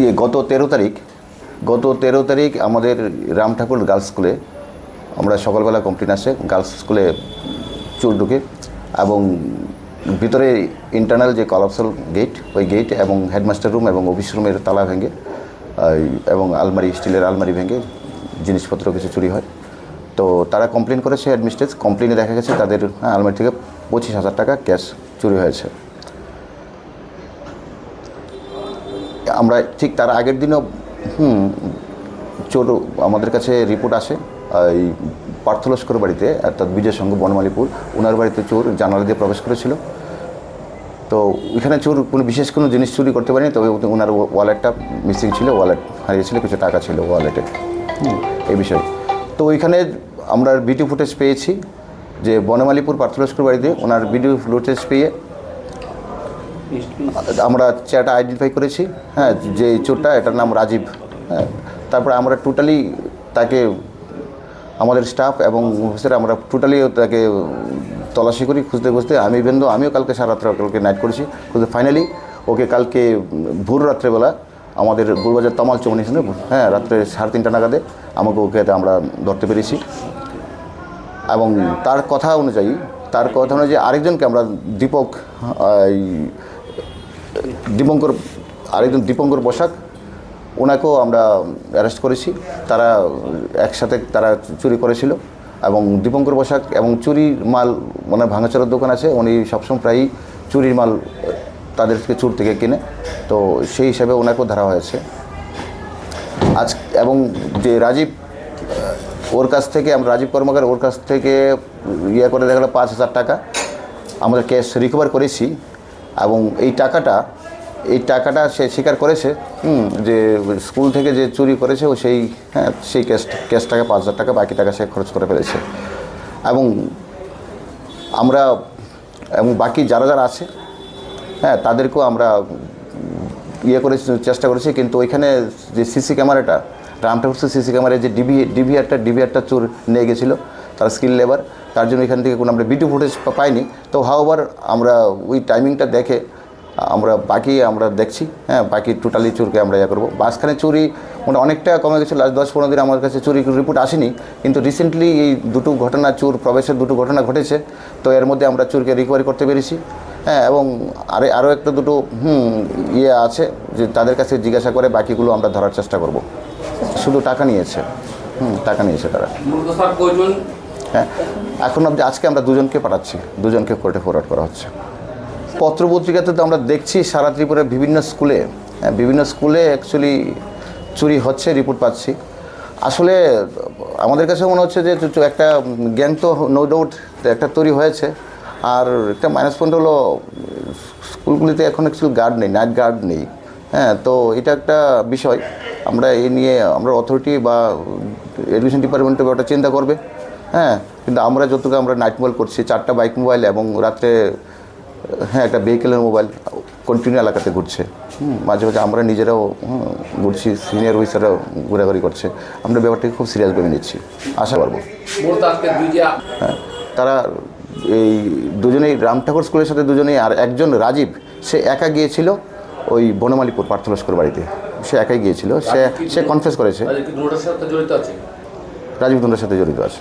ইয়ে গত তেরো তারিখ গত তেরো তারিখ আমাদের রাম ঠাকুর গার্লস স্কুলে আমরা সকালবেলা কমপ্লেন আসে গার্লস স্কুলে চোর ঢুকে এবং ভিতরে ইন্টারনাল যে কলাপসাল গেট ওই গেট এবং হেডমাস্টার রুম এবং অফিস রুমের তালা ভেঙে এবং আলমারি স্টিলের আলমারি ভেঙে জিনিসপত্র কিছু চুরি হয়। তো তারা কমপ্লেন করেছে অ্যাডমিনিস্ট্রেট কমপ্লেনে দেখা গেছে তাদের হ্যাঁ, আলমারি থেকে পঁচিশ হাজার টাকা ক্যাশ চুরি হয়েছে। আমরা ঠিক তার আগের দিনও, হুম, চোর আমাদের কাছে রিপোর্ট আসে এই পার্থলস্কর বাড়িতে, অর্থাৎ বিজয় সংঘ বনমালীপুর। ওনার বাড়িতে চোর জানালা দিয়ে প্রবেশ করেছিল। তো ওইখানে চোর কোনো বিশেষ কোনো জিনিস চুরি করতে পারেনি, তবে ওনার ওয়ালেটটা মিসিং ছিল, ওয়ালেট হারিয়েছিল, কিছু টাকা ছিল ওয়ালেটে। এই বিষয়ে। তো ওইখানে আমরা ভিডিও ফুটেজ পেয়েছি যে বনমালীপুর পার্থলস্কর বাড়িতে ওনার ভিডিও ফুটেজ পেয়ে আমরা চেয়ারটা আইডেন্টিফাই করেছি হ্যাঁ যে চোরটা, এটার নাম রাজীব হ্যাঁ। তারপরে আমরা টোটালি তাকে, আমাদের স্টাফ এবং অফিসার আমরা টোটালি তাকে তলাশি করি, খুঁজতে খুঁজতে। আমি বেন্দ আমিও কালকে সারা রাত্রে কালকে নাইট করেছি খুঁজতে ফাইনালি ওকে কালকে ভোর রাত্রেবেলা আমাদের গুরবাজার তমাল চৌমনি হ্যাঁ রাত্রে সাড়ে তিনটা নাগাদে আমাকে ওকে আমরা ধরতে পেরেছি। এবং তার কথা অনুযায়ী তার কথা অনুযায়ী আরেকজনকে আমরা দীপক দীপঙ্কর, আরেকজন দীপঙ্কর বসাক, ওনাকেও আমরা অ্যারেস্ট করেছি। তারা একসাথে তারা চুরি করেছিল এবং দীপঙ্কর বসাক এবং চুরির মাল মানে ভাঙাচোরার দোকান আছে, উনি সবসময় প্রায়ই চুরির মাল তাদেরকে চুর থেকে কিনে। তো সেই হিসাবে ওনাকেও ধরা হয়েছে। আজ, এবং যে রাজীব ওর কাছ থেকে, আমরা রাজীব কর্মকার ওর কাছ থেকে ইয়ে করে দেখাল পাঁচ হাজার টাকা। আমাদের ক্যাশ রিকভার করেছি এবং এই টাকাটা এই টাকাটা সে স্বীকার করেছে যে স্কুল থেকে যে চুরি করেছে ও সেই হ্যাঁ সেই ক্যাশ ক্যাশ টাকা পাঁচ হাজার টাকা, বাকি টাকা সে খরচ করে ফেলেছে। এবং আমরা, এবং বাকি যারা যারা আছে হ্যাঁ তাদেরকেও আমরা ইয়ে করে চেষ্টা করেছি, কিন্তু ওইখানে যে সিসি ক্যামেরাটা রাম ঠাকুর সিসি ক্যামেরায় যে ডিভি ডিভিআরটা ডিভিআরটা চোর নিয়ে গেছিল, তার স্কিল লেবার। তার জন্য এখান থেকে কোনো আমরা ভিডিও ফুটেজ পাইনি। তো হাওবার আমরা ওই টাইমিংটা দেখে, আমরা বাকি আমরা দেখছি হ্যাঁ বাকি টোটালি চোরকে আমরা ইয়ে করব। মাঝখানে চুরি মানে অনেকটা কমে গেছে লাস্ট দশ পনেরো দিন আমার কাছে চুরি রিপোর্ট আসেনি, কিন্তু রিসেন্টলি এই দুটো ঘটনা, চোর প্রবেশের দুটো ঘটনা ঘটেছে, তো এর মধ্যে আমরা চোরকে রিকভারি করতে পেরেছি। হ্যাঁ এবং আরে আরও একটা দুটো হুম ইয়ে আছে যে তাদের কাছে জিজ্ঞাসা করে বাকিগুলো আমরা ধরার চেষ্টা করব। শুধু টাকা নিয়েছে। হুম টাকা নিয়েছে তারা। হ্যাঁ এখন অবধি আজকে আমরা দুজনকে পাঠাচ্ছি। দুজনকে কোর্টে ফরওয়ার্ড করা হচ্ছে। পত্রপত্রিকাতে তো আমরা দেখছি সারা ত্রিপুরার বিভিন্ন স্কুলে হ্যাঁ, বিভিন্ন স্কুলে অ্যাকচুয়ালি চুরি হচ্ছে রিপোর্ট পাচ্ছি। আসলে আমাদের কাছে মনে হচ্ছে যে একটা গ্যাং তো নো ডাউট একটা তৈরি হয়েছে। আর একটা মাইনাস পয়েন্ট হলো স্কুলগুলিতে এখন অ্যাকচুয়ালি গার্ড নেই নাইট গার্ড নেই। হ্যাঁ তো এটা একটা বিষয়। আমরা এই নিয়ে আমরা অথরিটি বা এডুকেশন ডিপার্টমেন্টে ওটা চিন্তা করবে। হ্যাঁ কিন্তু আমরা যতটুকু আমরা নাইট মোবাইল করছি চারটা বাইক মোবাইল এবং রাত্রে হ্যাঁ একটা ভেহিকেলের মোবাইল কন্টিনিউ এলাকাতে ঘুরছে। মাঝে মাঝে আমরা নিজেরাও ঘুরছি সিনিয়র অফিসাররাও ঘোরাঘুরি করছে। আমরা ব্যাপারটাকে খুব সিরিয়াসভাবে নিচ্ছি। আশা করব। হ্যাঁ তারা এই দুজনেই রাম ঠাকুর স্কুলের সাথে দুজনেই আর একজন রাজীব সে একা গিয়েছিল ওই বনমালীপুর পার্থলস্কর বাড়িতে। সে একাই গিয়েছিল সে সে কনফেস করেছে। রাজীব দুন্ডার সাথে জড়িত আছে।